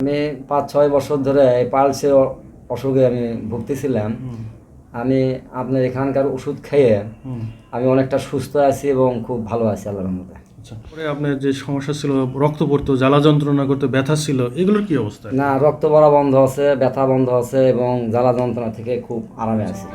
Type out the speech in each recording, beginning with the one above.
আমি পাঁচ ছয় বছর ধরে এই পালসে অ- অসুখে আমি ভুগতেছিলাম। আমি আপনার এখানকার ওষুধ খেয়ে আমি অনেকটা সুস্থ আছি এবং খুব ভালো আছি আল্লাহর মধ্যে আচ্ছা পরে আপনার যে সমস্যা ছিল রক্ত পড়তো জ্বালা যন্ত্রণা করতে ব্যথা ছিল এগুলোর কি অবস্থা? না রক্ত পড়া বন্ধ আছে ব্যথা বন্ধ আছে এবং জ্বালা যন্ত্রণা থেকে খুব আরামে আছি।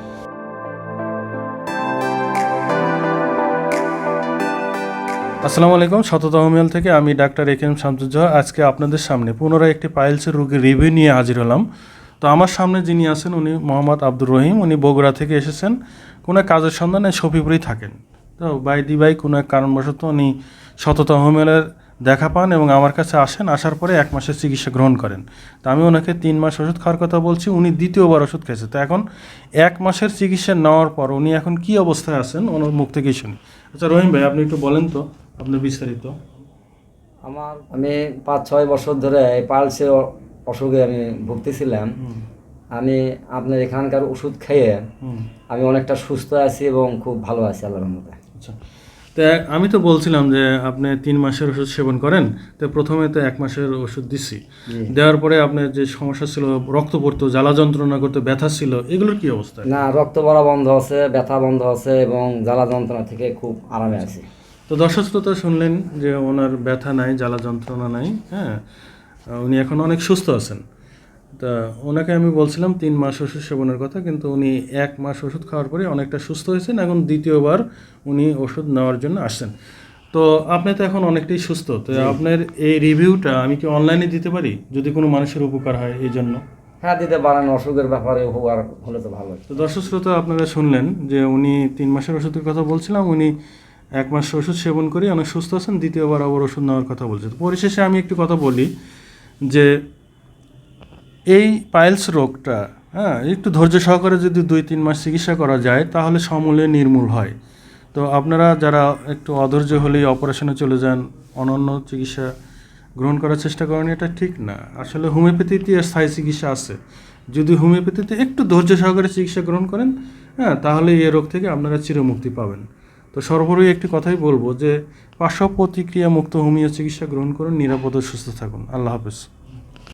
আসসালামু আলাইকুম শতত হোমিয়াল থেকে আমি ডাক্তার এ কে শামসুজ্জোহা। আজকে আপনাদের সামনে পুনরায় একটি পাইলসের রোগীর রিভিউ নিয়ে হাজির হলাম। তো আমার সামনে যিনি আছেন উনি মোহাম্মদ আব্দুর রহিম। উনি বগুড়া থেকে এসেছেন। কোনো কাজের সন্ধানে শফিপুরেই থাকেন। তো বাই দি বাই কোনো এক কারণবশত উনি শতত হোমিয়ালের দেখা পান এবং আমার কাছে আসেন। আসার পরে এক মাসের চিকিৎসা গ্রহণ করেন। তো আমি ওনাকে তিন মাস ওষুধ খাওয়ার কথা বলছি, উনি দ্বিতীয়বার ওষুধ খেয়েছে। তো এখন এক মাসের চিকিৎসা নেওয়ার পর উনি এখন কি অবস্থায় আছেন, ওনার মুখ থেকেই শুনি। আচ্ছা রহিম ভাই, আপনি একটু বলেন তো। আপনার বিস্তারিত? আমার আমি পাঁচ ছয় বছর ধরে এই পালসে অসুখে আমি ভুগতেছিলাম। আমি আপনার এখানকার ওষুধ খেয়ে আমি অনেকটা সুস্থ আছি এবং খুব ভালো আছি আল্লাহর মধ্যে আচ্ছা। তো আমি তো বলছিলাম যে আপনি তিন মাসের ওষুধ সেবন করেন তো প্রথমে তো এক মাসের ওষুধ দিছি। জি। দেওয়ার পরে আপনার যে সমস্যা ছিল রক্ত পড়তো জ্বালা যন্ত্রণা করতে ব্যথা ছিল এগুলোর কি অবস্থা? না রক্ত পড়া বন্ধ আছে ব্যথা বন্ধ আছে এবং জ্বালা যন্ত্রণা থেকে খুব আরামে আছি। তো দর্শক শ্রোতা শুনলেন যে ওনার ব্যথা নাই জ্বালা যন্ত্রণা নাই হ্যাঁ? উনি এখন অনেক সুস্থ আছেন। তা ওনাকে আমি বলছিলাম তিন মাস ওষুধ সেবনের কথা কিন্তু উনি এক মাস ওষুধ খাওয়ার পরে অনেকটা সুস্থ হয়েছেন এখন দ্বিতীয়বার উনি ওষুধ নেওয়ার জন্য আসছেন। তো আপনি তো এখন অনেকটাই সুস্থ তো আপনার এই রিভিউটা আমি কি অনলাইনে দিতে পারি? যদি কোনো মানুষের উপকার হয় এই জন্য। হ্যাঁ দিতে পারেন অসুখের ব্যাপারে উপকার হলে তো ভালো। তো দর্শক শ্রোতা আপনারা শুনলেন যে উনি তিন মাসের ওষুধের কথা বলছিলাম উনি এক মাস ওষুধ সেবন করে, অনেক সুস্থ আছেন, দ্বিতীয়বার আবার ওষুধ নেওয়ার কথা বলছে। পরিশেষে আমি একটু কথা বলি যে এই পাইলস রোগটা হ্যাঁ একটু ধৈর্য সহকারে যদি দুই, তিন মাস চিকিৎসা করা যায়, তাহলে সমূলে নির্মূল হয়। তো আপনারা যারা একটু অধৈর্য হলেই অপারেশনে চলে যান, অনন্য চিকিৎসা গ্রহণ করার চেষ্টা করেন, এটা ঠিক না। আসলে হোমিওপ্যাথিতে স্থায়ী চিকিৎসা আছে। যদি হোমিওপ্যাথিতে একটু ধৈর্য সহকারে চিকিৎসা গ্রহণ করেন হ্যাঁ তাহলে এই রোগ থেকে আপনারা চিরমুক্তি পাবেন। তো সর্বোপরি একটি কথাই বলব যে পার্শ্ব প্রতিক্রিয়া মুক্ত হোমিও চিকিৎসা গ্রহণ করুন, নিরাপদে সুস্থ থাকুন। আল্লাহ হাফেজ।